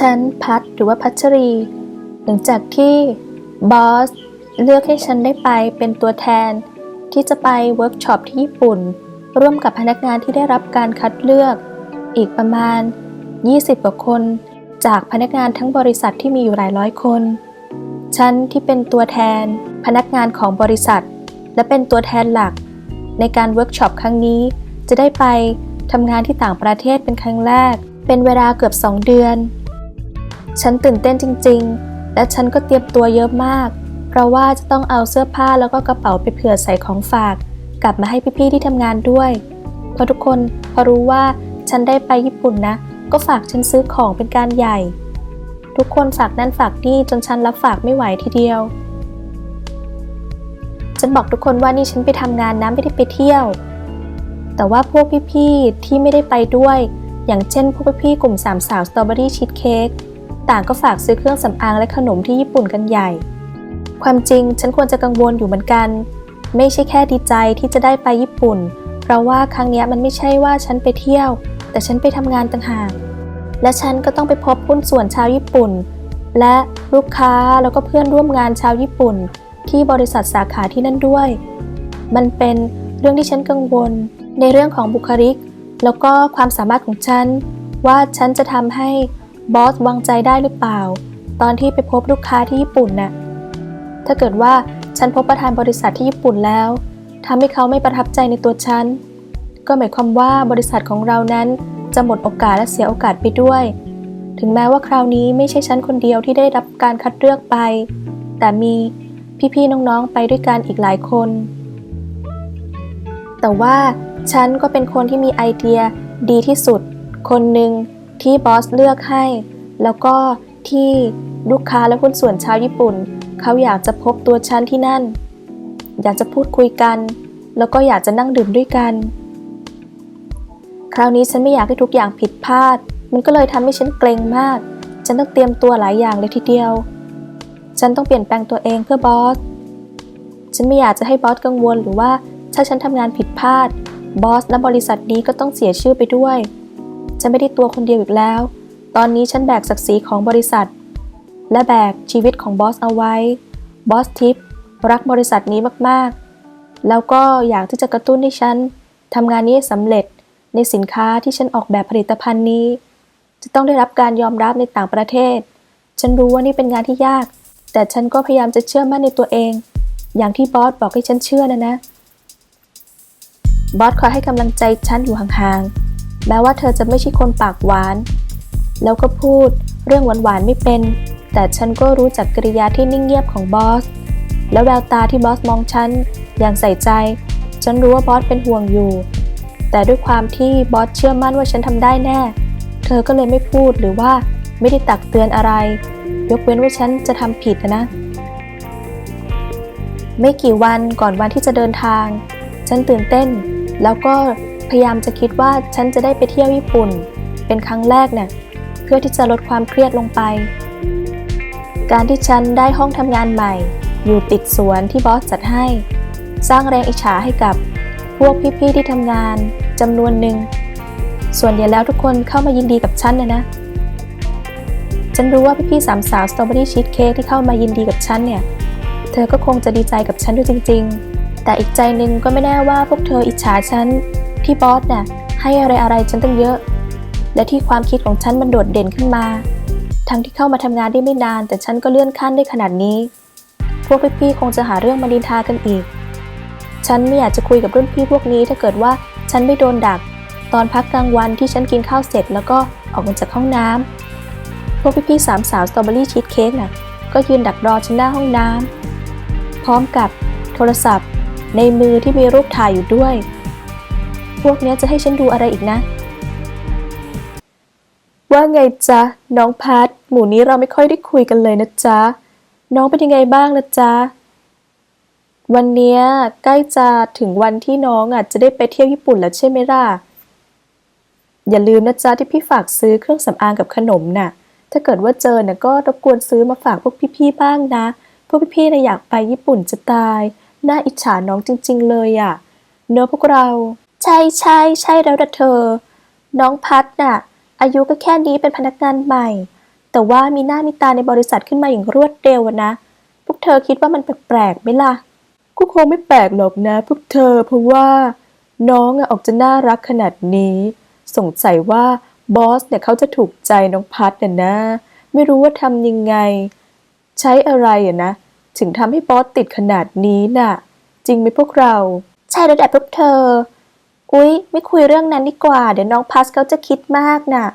ฉันพัดหรือว่าพัชรี หลังจากที่บอสเลือกให้ฉันได้ไปเป็นตัวแทน ที่จะไปเวิร์กช็อปที่ญี่ปุ่น ร่วมกับพนักงานที่ได้รับการคัดเลือก อีกประมาณ 20 กว่าคน จากพนักงานทั้งบริษัทที่มีอยู่หลายร้อยคน ฉันที่เป็นตัวแทน พนักงานของบริษัท และเป็นตัวแทนหลัก ในการเวิร์กช็อปครั้งนี้ จะได้ไปทำงานที่ต่างประเทศเป็นครั้งแรก เป็นเวลาเกือบ 2 เดือน ฉันตื่นเต้นจริง ๆ และฉันก็เตรียมตัวเยอะมาก เพราะว่าจะต้องเอาเสื้อผ้าแล้วก็กระเป๋าไปเผื่อใส่ของฝาก กลับมาให้พี่ๆที่ทำงานด้วยเพราะทุกคนพอรู้ว่าฉันได้ไปญี่ปุ่นนะ ก็ฝากฉันซื้อของเป็นการใหญ่ ทุกคนฝากนั่นฝากนี่จนฉันรับฝากไม่ไหวทีเดียว ฉันบอกทุกคนว่านี่ฉันไปทำงานนะไม่ได้ไปเที่ยว แต่ว่าพวกพี่ๆที่ไม่ได้ไปด้วย อย่างเช่นพวกพี่ๆกลุ่มสามสาวสตรอเบอรี่ชีสเค้ก ต่างก็ฝากซื้อเครื่องสำอางและขนมที่ญี่ปุ่นกันใหญ่ ความจริงฉันควรจะกังวลอยู่เหมือนกัน ไม่ใช่แค่ดีใจที่จะได้ไปญี่ปุ่น เพราะว่าครั้งนี้มันไม่ใช่ว่าฉันไปเที่ยว แต่ฉันไปทำงานต่างหาก และฉันก็ต้องไปพบหุ้นส่วนชาวญี่ปุ่น และลูกค้าแล้วก็เพื่อนร่วมงานชาวญี่ปุ่น ที่บริษัทสาขาที่นั่นด้วย มันเป็นเรื่องที่ฉันกังวล ในเรื่องของบุคลิก แล้วก็ความสามารถของฉันว่าฉันจะทำให้ บอสวางใจได้หรือเปล่า ตอนที่ไปพบลูกค้าที่ญี่ปุ่นน่ะ ถ้าเกิดว่าฉันพบประธานบริษัทที่ญี่ปุ่นแล้วทำให้เขาไม่ประทับใจในตัวฉัน ก็หมายความว่าบริษัทของเรานั้นจะหมดโอกาสและเสียโอกาสไปด้วย ถึงแม้ว่าคราวนี้ไม่ใช่ฉันคนเดียวที่ได้รับการคัดเลือกไป แต่มีพี่ๆน้องๆไปด้วยกันอีกหลายคน แต่ว่าฉันก็เป็นคนที่มีไอเดียดีที่สุด คนหนึ่ง ที่บอสเลือกให้ แล้วก็ที่ลูกค้าและหุ้นส่วนชาวญี่ปุ่น เขาอยากจะพบตัวฉันที่นั่น อยากจะพูดคุยกัน แล้วก็อยากจะนั่งดื่มด้วยกัน คราวนี้ฉันไม่อยากให้ทุกอย่างผิดพลาด มันก็เลยทำให้ฉันเกรงมาก ฉันต้องเตรียมตัวหลายอย่างเลยทีเดียว ฉันต้องเปลี่ยนแปลงตัวเองเพื่อบอส ฉันไม่อยากจะให้บอสกังวลหรือว่าถ้าฉันทำงานผิดพลาดบอสและบริษัทนี้ก็ต้องเสียชื่อไปด้วย ฉันไม่ได้ตัวคนเดียวอีกแล้ว ตอนนี้ฉันแบกศักดิ์ศรีของบริษัท และแบกชีวิตของบอสเอาไว้ บอสทิปรักบริษัทนี้มากๆ แล้วก็อยากที่จะกระตุ้นให้ฉันทำงานนี้สำเร็จในสินค้าที่ฉันออกแบบผลิตภัณฑ์นี้ จะต้องได้รับการยอมรับในต่างประเทศ ฉันรู้ว่านี่เป็นงานที่ยาก แต่ฉันก็พยายามจะเชื่อมั่นในตัวเอง อย่างที่บอสบอกให้ฉันเชื่อนะนะ บอสคอยให้กำลังใจฉันอยู่ห่างๆ แม้ว่าเธอจะไม่ใช่คนปากหวาน แล้วก็พูดเรื่องหวานๆไม่เป็น แต่ฉันก็รู้จักกริยาที่นิ่งเงียบของบอส และแววตาที่บอสมองฉันอย่างใส่ใจ ฉันรู้ว่าบอสเป็นห่วงอยู่ แต่ด้วยความที่บอสเชื่อมั่นว่าฉันทำได้แน่ เธอก็เลยไม่พูดหรือว่าไม่ได้ตักเตือนอะไร ยกเว้นว่าฉันจะทำผิดนะ ไม่กี่วันก่อนวันที่จะเดินทาง ฉันตื่นเต้น แล้วก็ พยายามจะคิดว่าฉันจะได้ไปเที่ยวญี่ปุ่น เป็นครั้งแรกเนี่ยเพื่อที่จะลดความเครียดลงไป การที่ฉันได้ห้องทำงานใหม่ อยู่ติดสวนที่บอสจัดให้ สร้างแรงอิจฉาให้กับพวกพี่ๆที่ทำงานจำนวนหนึ่ง ส่วนใหญ่แล้วทุกคนเข้ามายินดีกับฉันนะนะ ฉันรู้ว่าพี่ๆสามสาวสตรอเบอรี่ชีสเค้กที่เข้ามายินดีกับฉันเนี่ย เธอก็คงจะดีใจกับฉันด้วยจริง ๆ แต่อีกใจหนึ่งก็ไม่แน่ว่าพวกเธออิจฉาฉัน ที่บอสน่ะให้อะไรอะไรๆฉันตั้งเยอะ และที่ความคิดของฉันมันโดดเด่นขึ้นมา ทั้งที่เข้ามาทำงานได้ไม่นาน แต่ฉันก็เลื่อนขั้นได้ขนาดนี้ พวกพี่ๆคงจะหาเรื่องมาดินทากันอีก ฉันไม่อยากจะคุยกับรุ่นพี่พวกนี้ถ้าเกิดว่าฉันไม่โดนดัก ตอนพักกลางวันที่ฉันกินข้าวเสร็จแล้วก็ออกมาจากห้องน้ำพวกพี่ๆสามสาวสตรอเบอรี่ชีสเค้กน่ะก็ยืนดักรอฉันหน้าห้องน้ำพร้อมกับโทรศัพท์ ในมือที่มีรูปถ่ายอยู่ด้วย พวกเนี้ยจะให้ฉันดูอะไรอีกนะ ว่าไงจ๊ะ น้องพัดหมู่นี้เราไม่ค่อยได้คุยกันเลยนะจ๊ะ น้องเป็นยังไงบ้างนะจ๊ะ วันเนี้ยใกล้จะถึงวันที่น้องอะจะได้ไปเที่ยวญี่ปุ่นแล้วใช่ไหมล่ะ อย่าลืมนะจ๊ะที่พี่ฝากซื้อเครื่องสำอางกับขนมน่ะ ถ้าเกิดว่าเจอน่ะก็รบกวนซื้อมาฝากพวกพี่ๆบ้างนะ พวกพี่ๆน่ะอยากไปญี่ปุ่นจะตาย น่าอิจฉาน้องจริง ๆ เลยอะ เนอะพวกเรา ใช่ใช่ใช่แล้วนะเธอ น้องพัดน่ะ อายุก็แค่นี้เป็นพนักงานใหม่ แต่ว่ามีหน้ามีตาในบริษัทขึ้นมาอย่างรวดเร็วอะนะ พวกเธอคิดว่ามันแปลกๆไหมล่ะ ก็คงไม่แปลกหรอกนะ พวกเธอเพราะว่า น้องอะออกจะน่ารักขนาดนี้ สงสัยว่าบอสเนี่ยเขาจะถูกใจน้องพัดน่ะนะ ไม่รู้ว่าทำยังไง ใช้อะไรอะนะ ถึงทำให้บอสติดขนาดนี้น่ะ จริงไหมพวกเรา ใช่แล้วแหละพวกเธอ อุ๊ย ไม่คุยเรื่องนั้นดีกว่า เดี๋ยวน้องพัสเขาจะคิดมากน่ะ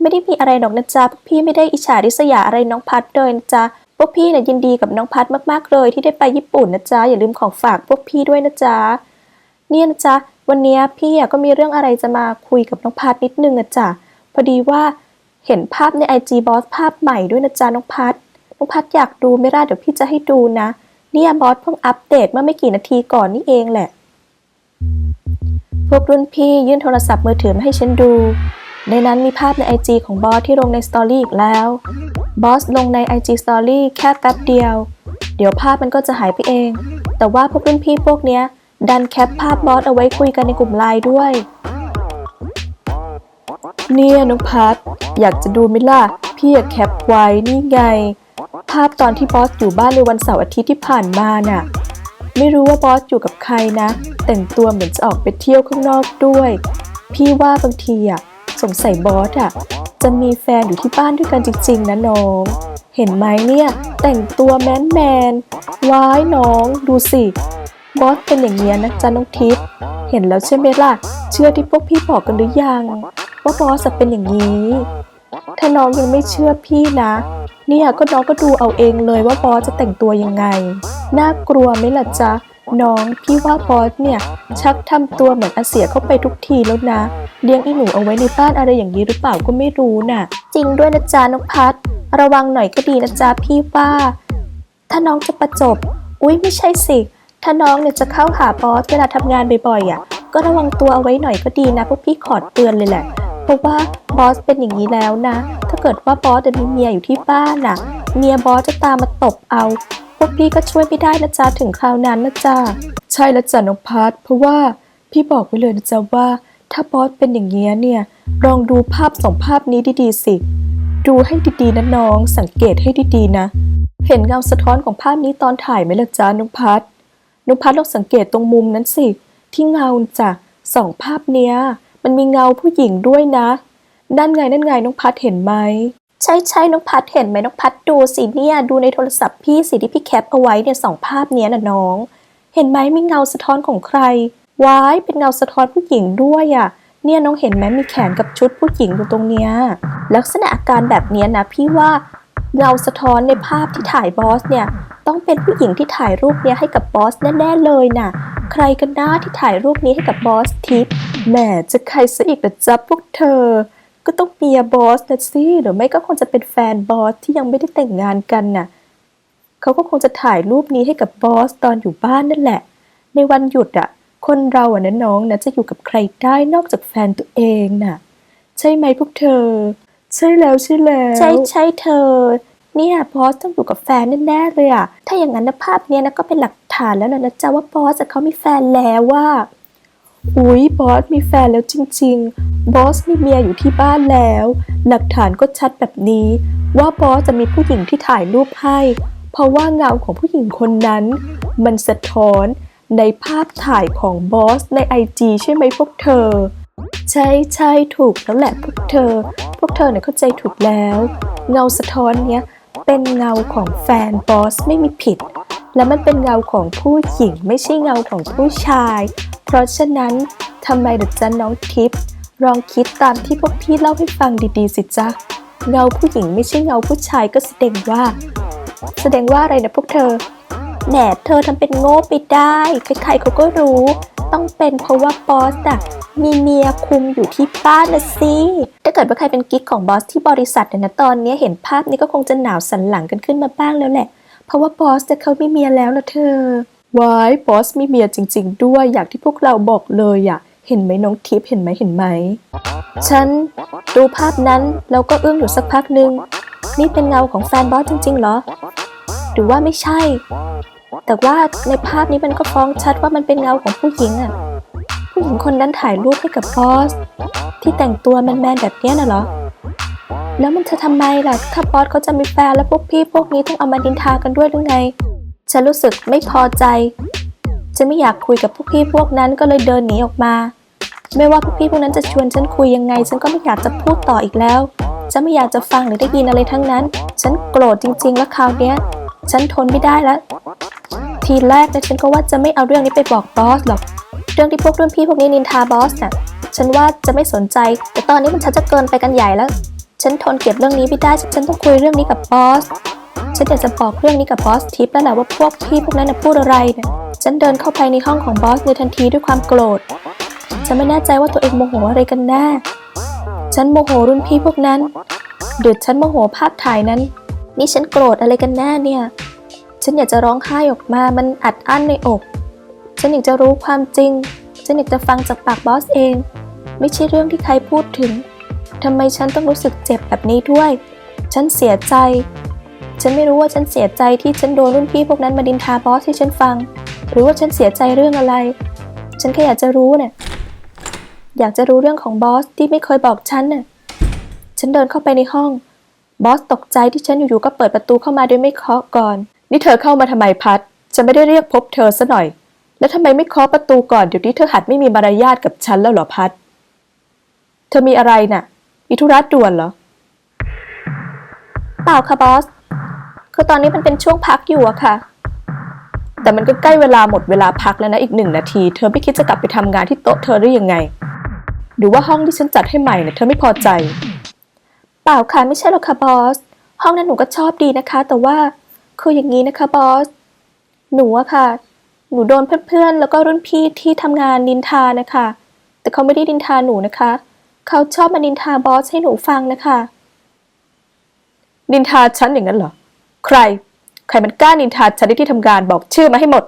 ไม่ได้มีอะไรหรอกนะจ๊ะพวกพี่ไม่ได้อิจฉาริษยาอะไรน้องพัดเลยนะจ๊ะพวกพี่เนี่ยยินดีกับน้องพัดมากๆเลย ที่ได้ไปญี่ปุ่นนะจ๊ะอย่าลืมของฝากพวกพี่ด้วยนะจ๊ะเนี่ยนะจ๊ะวันนี้พี่อะก็มีเรื่องอะไรจะมาคุยกับน้องพัดนิดนึงอะจ๊ะพอดีว่าเห็นภาพใน IG Boss ภาพใหม่ด้วยนะจ๊ะน้องพัดน้องพัดอยากดูไม่ล่ะเดี๋ยวพี่จะให้ดูนะ เนี่ยบอสเพิ่งอัปเดตเมื่อไม่กี่นาทีก่อนนี่เองแหละ วกรุ่นพี่ยื่นโทรศัพท์มือถือมาให้ฉันดู ในนั้นมีภาพใน IG ของบอสที่ลงในสตอรี่อีกแล้ว บอสลงใน IG Story แค่แป๊บเดียว เดี๋ยวภาพมันก็จะหายไปเอง แต่ว่าพวกรุ่นพี่พวกเนี้ย ดันแคปภาพบอสเอาไว้คุยกันในกลุ่มไลน์ด้วย เนี่ยน้องพัดอยากจะดูไหมล่ะ พี่อยากแคปไว้นี่ไง ภาพตอนที่บอสอยู่บ้านในวันเสาร์อาทิตย์ที่ผ่านมาน่ะ ไม่รู้ว่าบอสอยู่กับใครนะ แต่งตัวเหมือนจะออกไปเที่ยวข้างนอกด้วย พี่ว่าบางทีอะสงสัยบอสอะจะมีแฟนอยู่ที่บ้านด้วยกันจริง ๆ นะน้อง เห็นไหมเนี่ย แต่งตัวแมนแมนๆว้ายน้องดูสิ บอสเป็นอย่างเงี้ยนะจ๊ะน้องทิพย์เห็นแล้วใช่ไหมล่ะ เชื่อที่พวกพี่บอกกันหรือยัง ว่าบอสอะเป็นอย่างนี้ ถ้าน้องยังไม่เชื่อพี่นะ เนี่ยก็น้องก็ดูเอาเองเลยว่าบอสจะแต่งตัวยังไง น่ากลัวไหมล่ะจ๊ะ น้องพี่ว่าบอสเนี่ย ชักทำตัวเหมือนอาเสียเข้าไปทุกทีแล้วนะ เลี้ยงอีหนูเอาไว้ในบ้านอะไรอย่างนี้หรือเปล่าก็ไม่รู้น่ะ จริงด้วยนะจ๊ะน้องพัด ระวังหน่อยก็ดีนะจ๊ะพี่ว่า ถ้าน้องจะประจบ อุ๊ยไม่ใช่สิ ถ้าน้องเนี่ยจะเข้าหาบอสเวลาทำงานบ่อยๆอะ ก็ระวังตัวเอาไว้หน่อยก็ดีนะพวกพี่ขอเตือนเลยแหละ เพราะว่าบอสเป็นอย่างนี้แล้วนะ ถ้าเกิดว่าบอสจะมีเมียอยู่ที่บ้านน่ะ เมียบอสจะตามมาตบเอา พวกพี่ก็ช่วยไม่ได้นะจ๊ะถึงคราวนั้นนะจ๊ะ ใช่แล้วจ้ะน้องพัดเพราะว่าพี่บอกไว้เลยนะจ๊ะว่า ถ้าบอสเป็นอย่างเงี้ยเนี่ย ลองดูภาพสองภาพนี้ดีๆสิ ดูให้ดีๆนะน้อง สังเกตให้ดีๆนะ เห็นเงาสะท้อนของภาพนี้ตอนถ่ายไหมล่ะจ๊ะน้องพัดน้องพัดลองสังเกตตรงมุมนั้นสิ ที่เงาจ้ะสองภาพเนี้ย มันมีเงาผู้หญิงด้วยนะ นั่นไงนั่นไงน้องพัดเห็นไหม ใช่ใช่น้องพัดเห็นไหมน้องพัดดูสิเนี่ยดูในโทรศัพท์พี่สิที่พี่แคปเอาไว้เนี่ยสองภาพเนี้ยนะน้อง เห็นไหมมีเงาสะท้อนของใครว้ายเป็นเงาสะท้อนผู้หญิงด้วยอะ่ะเนี่ยน้องเห็นไหมมีแขนกับชุดผู้หญิงอยู่ตรงเนี้ยลักษณะอาการแบบเนี้ยนะพี่ว่า เงาสะท้อนในภาพที่ถ่ายบอสเนี่ย ต้องเป็นผู้หญิงที่ถ่ายรูปเนี้ยให้กับบอสแน่ๆเลยน่ะ ใครกันน้าที่ถ่ายรูปนี้ให้กับบอสทิปแหมจะใครซะอีกนะจ๊ะพวกเธอ ก็ต้องเมียบอสนะสิหรือไม่ก็คงจะเป็นแฟนบอสที่ยังไม่ได้แต่งงานกันน่ะเขาก็คงจะถ่ายรูปนี้ให้กับบอสตอนอยู่บ้านนั่นแหละ ในวันหยุดอะคนเราอะนะน้องนะจะอยู่กับใครได้นอกจากแฟนตัวเองน่ะ ใช่ไหมพวกเธอ ใช่แล้วใช่แล้ว ใช่ใช่เธอ เนี่ยบอสต้องอยู่กับแฟนแน่ๆเลยอะถ้าอย่างนั้นนะภาพเนี้ยนะก็เป็นหลักฐานแล้วนะนะจ๊ะว่าบอสอะเขามีแฟนแล้วว่าอุ๊ยบอสมีแฟนแล้วจริง ๆ บอสมีเมียอยู่ที่บ้านแล้ว หลักฐานก็ชัดแบบนี้ ว่าบอสจะมีผู้หญิงที่ถ่ายรูปให้ เพราะว่าเงาของผู้หญิงคนนั้น มันสะท้อนในภาพถ่ายของบอสในไอจีใช่ไหมพวกเธอ ใช่ใช่ถูกแล้วแหละพวกเธอ พวกเธอเนี่ยเข้าใจถูกแล้ว เงาสะท้อนเนี้ย เป็นเงาของแฟนบอสไม่มีผิด และมันเป็นเงาของผู้หญิงไม่ใช่เงาของผู้ชาย เพราะฉะนั้นทำไมเด็กจ๊ะน้องทิพย์ลองคิดตามที่พวกพี่เล่าให้ฟังดีๆสิจ๊ะเงาผู้หญิงไม่ใช่เงาผู้ชายก็แสดงว่า แสดงว่าอะไรนะพวกเธอแหนเธอทำเป็นโง่ไปได้ใครๆเขาก็รู้ ต้องเป็นเพราะว่าบอสอะมีเมียคุมอยู่ที่บ้านนะสิถ้าเกิดว่าใครเป็นกิ๊กของบอสที่บริษัทเนี่ยนะตอนนี้เห็นภาพนี้ก็คงจะหนาวสันหลังกันขึ้นมาบ้างแล้วแหละ เพราะว่าบอสจะเขาไมีเมียแล้วนะเธอวายบอสมีเมียจริง ๆ ด้วยอย่างที่พวกเราบอกเลยอะเห็นไหมน้องทิพย์เห็นไหมเห็นไหม ฉันดูภาพนั้นแล้วก็อึ้งอยู่สักพักหนึ่งนี่เป็นเงาของแฟนบอสจริงๆเหรอ หรือว่าไม่ใช่ แต่ว่าในภาพนี้มันก็ฟ้องชัดว่ามันเป็นเงาของผู้หญิงอะผู้หญิงคนนั้นถ่ายรูปให้กับบอส ที่แต่งตัวแมนๆแบบนี้น่ะเหรอ แล้วมันจะทำไมล่ะ ถ้าบอสเขาจะมีแฟนแล้วพวกพี่พวกนี้ต้องเอามาดินทากันด้วยหรือไง ฉันรู้สึกไม่พอใจฉันไม่อยากคุยกับพวกพี่พวกนั้นก็เลยเดินหนีออกมา ไม่ว่าพวกพี่พวกนั้นจะชวนฉันคุยยังไง ฉันก็ไม่อยากจะพูดต่ออีกแล้ว ฉันไม่อยากจะฟังหรือได้ยินอะไรทั้งนั้น ฉันโกรธจริง ๆ แล้วคราวเนี้ย ฉันทนไม่ได้แล้ว ทีแรกนะฉันก็ว่าจะไม่เอาเรื่องนี้ไปบอกบอสหรอก เรื่องที่พวกรุ่นพี่พวกนี้นินทาบอสน่ะ ฉันว่าจะไม่สนใจ แต่ตอนนี้มันชักจะเกินไปกันใหญ่แล้ว ฉันทนเก็บเรื่องนี้ไม่ได้ ฉันต้องคุยเรื่องนี้กับบอส ฉันอยากจะบอกเรื่องนี้กับบอสทิปแล้วแหละว่าพวกพี่พวกนั้นนะพูดอะไรเนี่ย ฉันเดินเข้าไปในห้องของบอสในทันทีด้วยความโกรธ ฉันไม่แน่ใจว่าตัวเองโมโหอะไรกันแน่ ฉันโมโหรุ่นพี่พวกนั้น หรือฉันโมโหภาพถ่ายนั้น นี่ฉันโกรธอะไรกันแน่เนี่ย ฉันอยากจะร้องไห้ออกมา มันอัดอั้นในอก ฉันอยากจะรู้ความจริง ฉันอยากจะฟังจากปากบอสเอง ไม่ใช่เรื่องที่ใครพูดถึงทำไมฉันต้องรู้สึกเจ็บแบบนี้ด้วย ฉันเสียใจ ฉันไม่รู้ว่าฉันเสียใจที่ฉันโดนรุ่นพี่พวกนั้นมาดินทาบอสให้ฉันฟัง หรือว่าฉันเสียใจเรื่องอะไร ฉันแค่อยากจะรู้เนี่ย อยากจะรู้เรื่องของบอสที่ไม่เคยบอกฉันน่ะ ฉันเดินเข้าไปในห้อง บอสตกใจที่ฉันอยู่ๆก็เปิดประตูเข้ามาโดยไม่เคาะก่อน นี่เธอเข้ามาทำไมพัดฉันไม่ได้เรียกพบเธอซะหน่อย แล้วทำไมไม่เคาะประตูก่อนเดี๋ยวนี้เธอหัดไม่มีมารยาทกับฉันแล้วเหรอพัด เธอมีอะไรน่ะ มีธุระด่วนเหรอ เปล่าค่ะบอส คือตอนนี้มันเป็นช่วงพักอยู่อะค่ะ แต่มันก็ใกล้เวลาหมดเวลาพักแล้วนะอีกหนึ่งนาที เธอไม่คิดจะกลับไปทำงานที่โต๊ะเธอได้ยังไง หรือว่าห้องที่ฉันจัดให้ใหม่เนี่ยเธอไม่พอใจ เปล่าค่ะไม่ใช่หรอกค่ะบอส ห้องนั้นหนูก็ชอบดีนะคะ แต่ว่าคืออย่างนี้นะคะบอส หนูอะค่ะ หนูโดนเพื่อนๆ แล้วก็รุ่นพี่ที่ทำงานนินทานะคะ แต่เขาไม่ได้นินทาหนูนะคะ เขาชอบมานินทาบอสให้หนูฟังนะคะ นินทาฉันอย่างนั้นเหรอ ใคร ใครมันกล้านินทาฉันในที่ทำงานบอกชื่อมาให้หมด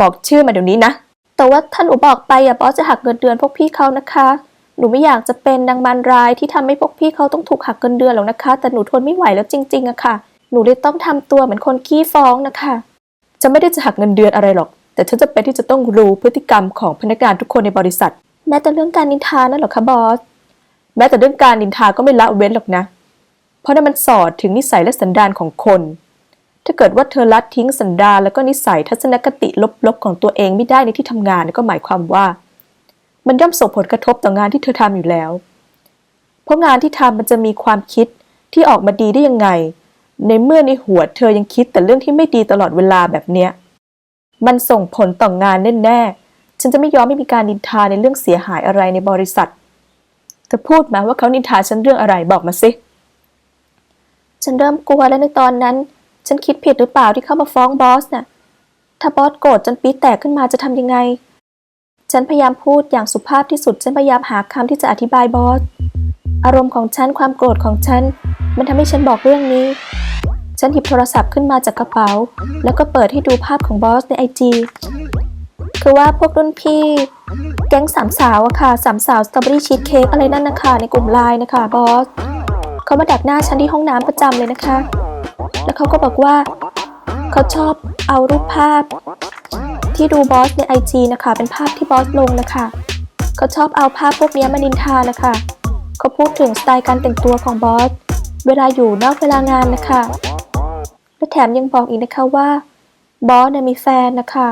บอกชื่อมาเดี๋ยวนี้นะ แต่ว่าถ้าหนูบอกไปอะบอสจะหักเงินเดือนพวกพี่เขานะคะ หนูไม่อยากจะเป็นนางมารรายที่ทำให้พวกพี่เขาต้องถูกหักเงินเดือนหรอกนะคะ แต่หนูทนไม่ไหวแล้วจริงๆอะค่ะ หนูเลยต้องทำตัวเหมือนคนขี้ฟ้องนะคะจะไม่ได้จะหักเงินเดือนอะไรหรอก แต่ฉันจะเป็นที่จะต้องรู้พฤติกรรมของพนักงานทุกคนในบริษัท แม้แต่เรื่องการนินทานั่นหรอคะบอส แม้แต่เรื่องการนินทาก็ไม่ละเว้นหรอกนะ เพราะนั่นมันสอดถึงนิสัยและสันดานของคน ถ้าเกิดว่าเธอละทิ้งสันดานแล้วก็นิสัยทัศนคติลบๆของตัวเองไม่ได้ในที่ทำงานก็หมายความว่า มันย่อมส่งผลกระทบต่องานที่เธอทำอยู่แล้ว เพราะงานที่ทำมันจะมีความคิดที่ออกมาดีได้ยังไง ในเมื่อในหัวเธอยังคิดแต่เรื่องที่ไม่ดีตลอดเวลาแบบเนี้ย มันส่งผลต่องานแน่ๆฉันจะไม่ยอมให้มีการนินทาในเรื่องเสียหายอะไรในบริษัทเธอพูดมาว่าเขานินทาฉันเรื่องอะไรบอกมาสิฉันเริ่มกลัวแล้วในตอนนั้น ฉันคิดผิดหรือเปล่าที่เข้ามาฟ้องบอสน่ะถ้าบอสโกรธจนปีแตกขึ้นมาจะทำยังไง ฉันพยายามพูดอย่างสุภาพที่สุด ฉันพยายามหาคำที่จะอธิบายบอส อารมณ์ของฉัน ความโกรธของฉัน มันทำให้ฉันบอกเรื่องนี้ ฉันหยิบโทรศัพท์ขึ้นมาจากกระเป๋า แล้วก็เปิดให้ดูภาพของบอสในไอจีคือว่าพวกรุ่นพี่ แก๊งสามสาวอะค่ะสามสาวสตรอเบอรี่ชีสเค้กอะไรนั่นนะคะ ในกลุ่มไลน์นะคะบอสเขามาดักหน้าฉันที่ห้องน้ำประจำเลยนะคะ แล้วเขาก็บอกว่า เขาชอบเอารูปภาพ ที่ดูบอสในไอจีนะคะ เป็นภาพที่บอสลงนะคะเขาชอบเอาภาพพวกนี้มานินทานะคะเขาพูดถึงสไตล์การแต่งตัวของบอส เวลาอยู่นอกเวลางานนะคะ และแถมยังบอกอีกนะคะว่าบอสเนี่ยมีแฟนนะคะ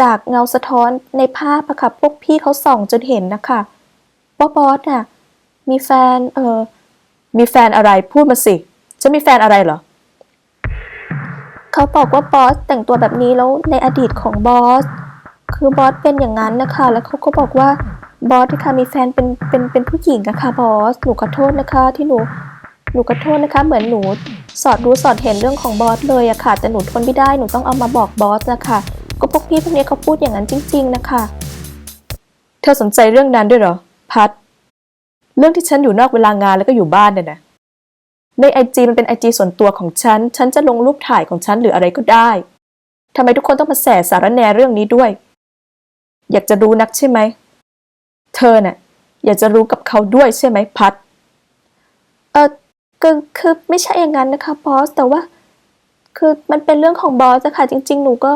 จากเงาสะท้อนในภาพอะค่ะพวกพี่เขาส่องจนเห็นนะคะว่าบอสน่ะมีแฟนเออมีแฟนอะไรพูดมาสิฉันมีแฟนอะไรเหรอ เขาบอกว่าบอสแต่งตัวแบบนี้แล้วในอดีตของบอสคือบอสเป็นอย่างนั้นนะคะ แล้วเขาก็บอกว่าบอสนะคะมีแฟนเป็นเป็นเป็นผู้หญิงนะคะบอสหนูขอโทษนะคะ ที่หนูหนูขอโทษนะคะ เหมือนหนูสอดรู้สอดเห็นเรื่องของบอสเลยอะค่ะแต่หนูทนไม่ได้หนูต้องเอามาบอกบอสนะคะก็พวกพี่พวกนี้เขาพูดอย่างนั้นจริง ๆ นะคะ เธอสนใจเรื่องนั้นด้วยเหรอ พัด เรื่องที่ฉันอยู่นอกเวลางานแล้วก็อยู่บ้านเนี่ยนะ ในไอจีมันเป็นไอจีส่วนตัวของฉัน ฉันจะลงรูปถ่ายของฉันหรืออะไรก็ได้ ทำไมทุกคนต้องมาแสสารแนเรื่องนี้ด้วย อยากจะรู้นักใช่ไหม เธอน่ะ อยากจะรู้กับเขาด้วยใช่ไหมพัด เออคือคือไม่ใช่อย่างนั้นนะคะบอส แต่ว่า คือมันเป็นเรื่องของบอสอะค่ะจริง ๆ หนูก็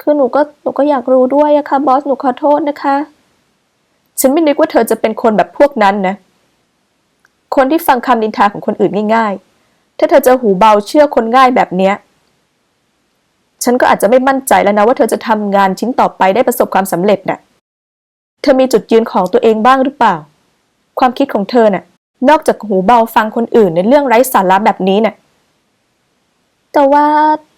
คือหนูก็หนูก็อยากรู้ด้วยอะค่ะบอส หนูขอโทษนะคะ ฉันไม่นึกว่าเธอจะเป็นคนแบบพวกนั้นนะ คนที่ฟังคำนินทาของคนอื่นง่าย ๆ ถ้าเธอจะหูเบาเชื่อคนง่ายแบบเนี้ย ฉันก็อาจจะไม่มั่นใจแล้วนะว่าเธอจะทำงานชิ้นต่อไปได้ประสบความสำเร็จน่ะ เธอมีจุดยืนของตัวเองบ้างหรือเปล่า ความคิดของเธอน่ะ นอกจากหูเบาฟังคนอื่นในเรื่องไร้สาระแบบนี้น่ะ แต่ว่า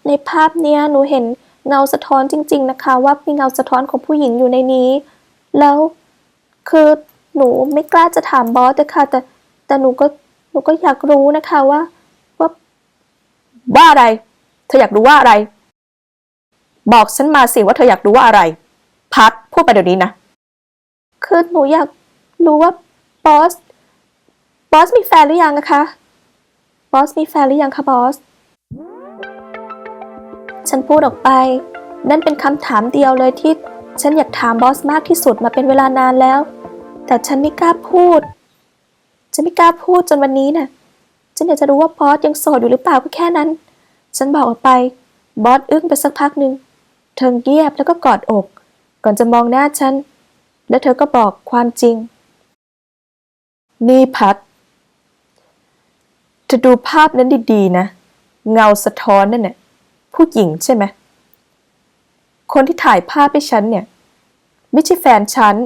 ในภาพเนี้ยหนูเห็นเงาสะท้อนจริง ๆ นะคะ ว่ามีเงาสะท้อนของผู้หญิงอยู่ในนี้ แล้วคือหนูไม่กล้าจะถามบอสนะคะแต่ แต่หนูก็หนูก็อยากรู้นะคะว่า ว่าว่าอะไร เธออยากรู้ว่าอะไร บอกฉันมาสิว่าเธออยากรู้ว่าอะไร พัดพูดไปเดี๋ยวนี้นะคือหนูอยากรู้ว่าบอสบอสมีแฟนหรือยังนะคะบอสมีแฟนหรือยังคะบอสฉันพูดออกไป นั่นเป็นคำถามเดียวเลยที่ ฉันอยากถามบอสมากที่สุดมาเป็นเวลานานแล้ว แต่ฉันไม่กล้าพูด ฉันไม่กล้าพูดจนวันนี้น่ะ ฉันอยากจะรู้ว่าบอสยังโสดอยู่หรือเปล่าก็แค่นั้น ฉันบอกออกไป บอสอึ้งไปสักพักหนึ่ง เธอเงียบแล้วก็กอดอก ก่อนจะมองหน้าฉัน แล้วเธอก็บอกความจริง นี่พัดจะดูภาพนั้นดีๆนะ เงาสะท้อนนั่นเนี่ยผู้หญิงใช่ไหม คนที่ถ่ายภาพให้ฉันเนี่ย ไม่ใช่แฟนฉัน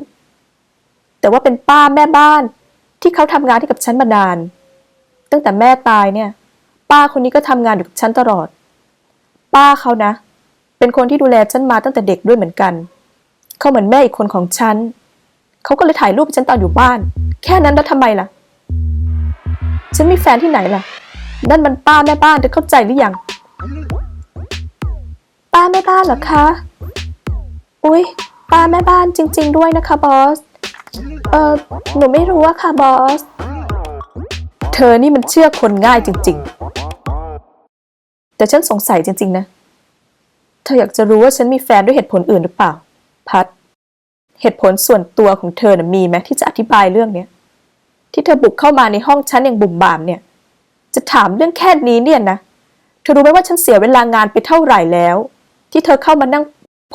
แต่ว่าเป็นป้าแม่บ้าน ที่เขาทำงานให้กับฉันมานาน ตั้งแต่แม่ตายเนี่ย ป้าคนนี้ก็ทำงานอยู่กับฉันตลอด ป้าเขานะ เป็นคนที่ดูแลฉันมาตั้งแต่เด็กด้วยเหมือนกัน เขาเหมือนแม่อีกคนของฉันเขาก็เลยถ่ายรูปให้ฉันตอนอยู่บ้าน แค่นั้นแล้วทำไมล่ะ ฉันมีแฟนที่ไหนล่ะนั่นมันป้าแม่บ้านเธอเข้าใจหรือยัง ป้าแม่บ้านเหรอคะ อุ๊ย ป้าแม่บ้านจริง ๆ ด้วยนะคะบอส เออหนูไม่รู้อะค่ะบอส เธอนี่มันเชื่อคนง่ายจริง ๆ แต่ฉันสงสัยจริง ๆ นะ เธออยากจะรู้ว่าฉันมีแฟนด้วยเหตุผลอื่นหรือเปล่า พัด เหตุผลส่วนตัวของเธอนะมีไหมที่จะอธิบายเรื่องเนี้ย ที่เธอบุกเข้ามาในห้องฉันอย่างบุ่มบามเนี่ย จะถามเรื่องแค่นี้เนี่ยนะ เธอรู้ไหมว่าฉันเสียเวลางานไปเท่าไหร่แล้ว ที่เธอเข้ามานั่ง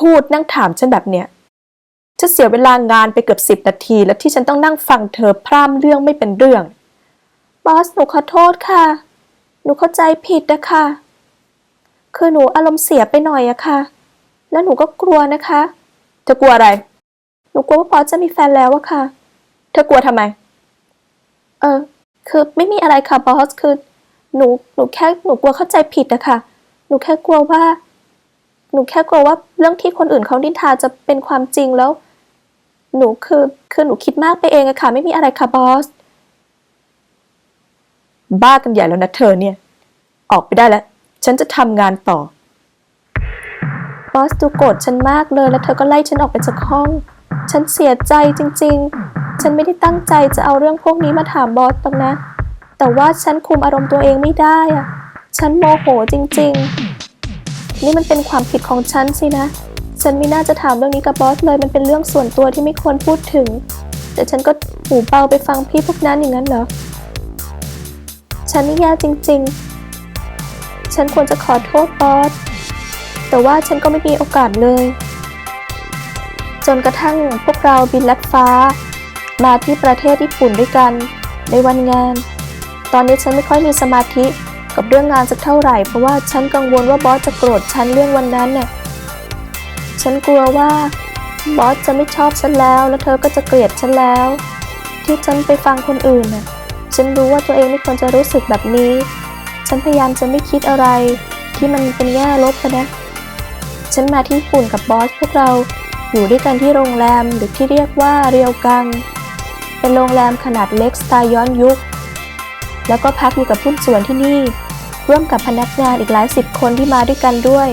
พูดนั่งถามฉันแบบเนี้ย ฉันเสียเวลางานไปเกือบสิบนาที แล้วที่ฉันต้องนั่งฟังเธอพร่ำเรื่องไม่เป็นเรื่อง บอส หนูขอโทษค่ะ หนูเข้าใจผิดนะคะ คือหนูอารมณ์เสียไปหน่อยอะค่ะ แล้วหนูก็กลัวนะคะ เธอกลัวอะไร หนูกลัวว่าบอสจะมีแฟนแล้วอะค่ะ เธอกลัวทำไม เออ คือไม่มีอะไรค่ะบอส คือ หนู หนูแค่ หนูกลัวเข้าใจผิดอะค่ะหนูแค่กลัวว่า หนูแค่กลัวว่าเรื่องที่คนอื่นเขาดินทาจะเป็นความจริงแล้ว หนูคือคือหนูคิดมากไปเองอะค่ะ ไม่มีอะไรค่ะบอส บ้ากันใหญ่แล้วนะเธอเนี่ย ออกไปได้แล้ว ฉันจะทำงานต่อ บอสดูโกรธฉันมากเลยแล้วเธอก็ไล่ฉันออกไปจากห้อง ฉันเสียใจจริง ๆ ฉันไม่ได้ตั้งใจจะเอาเรื่องพวกนี้มาถามบอสตรงนะ แต่ว่าฉันคุมอารมณ์ตัวเองไม่ได้อะฉันโมโหจริง ๆ นี่มันเป็นความผิดของฉันสินะ ฉันไม่น่าจะถามเรื่องนี้กับบอสเลยมันเป็นเรื่องส่วนตัวที่ไม่ควรพูดถึง แต่ฉันก็หูเบาไปฟังพี่พวกนั้นอย่างนั้นเหรอ ฉันนี่แย่จริง ๆ ฉันควรจะขอโทษบอส แต่ว่าฉันก็ไม่มีโอกาสเลย จนกระทั่งพวกเราบินลัดฟ้า มาที่ประเทศญี่ปุ่นด้วยกัน ในวันงาน ตอนนี้ฉันไม่ค่อยมีสมาธิกับเรื่องงานสักเท่าไหร่เพราะว่าฉันกังวลว่าบอสจะโกรธฉันเรื่องวันนั้นเนี่ย ฉันกลัวว่าบอสจะไม่ชอบฉันแล้ว แล้วเธอก็จะเกลียดฉันแล้ว ที่ฉันไปฟังคนอื่นน่ะ ฉันรู้ว่าตัวเองไม่ควรจะรู้สึกแบบนี้ ฉันพยายามจะไม่คิดอะไร ที่มันเป็นแง่ลบนะ ฉันมาที่ญี่ปุ่นกับบอสพวกเราอยู่ด้วยกันที่โรงแรมหรือที่เรียกว่าเรียวกัง เป็นโรงแรมขนาดเล็กสไตล์ย้อนยุค แล้วก็พักอยู่กับหุ้ส่วนที่นี่ ร่วมกับพนักงานอีกหลายสิบคนที่มาด้วยกันด้วย